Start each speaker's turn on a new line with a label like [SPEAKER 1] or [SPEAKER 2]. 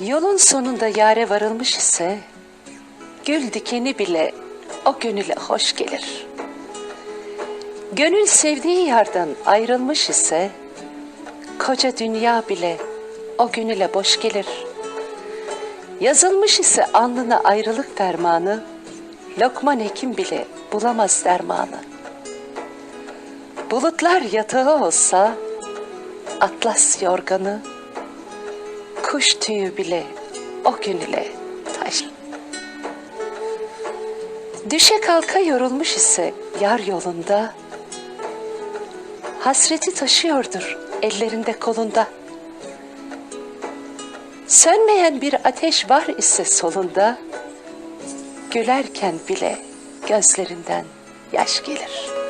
[SPEAKER 1] Yolun sonunda yare varılmış ise gül dikeni bile o gönüle hoş gelir. Gönül sevdiği yerden ayrılmış ise koca dünya bile o gönüle boş gelir. Yazılmış ise alnına ayrılık fermanı, Lokman hekim bile bulamaz dermanı. Bulutlar yatağı olsa, atlas yorganı, kuş tüyü bile o gönüle taş. Düşe kalka yorulmuş ise yar yolunda, hasreti taşıyordur ellerinde kolunda. Sönmeyen bir ateş var ise solunda, gülerken bile gözlerinden yaş gelir.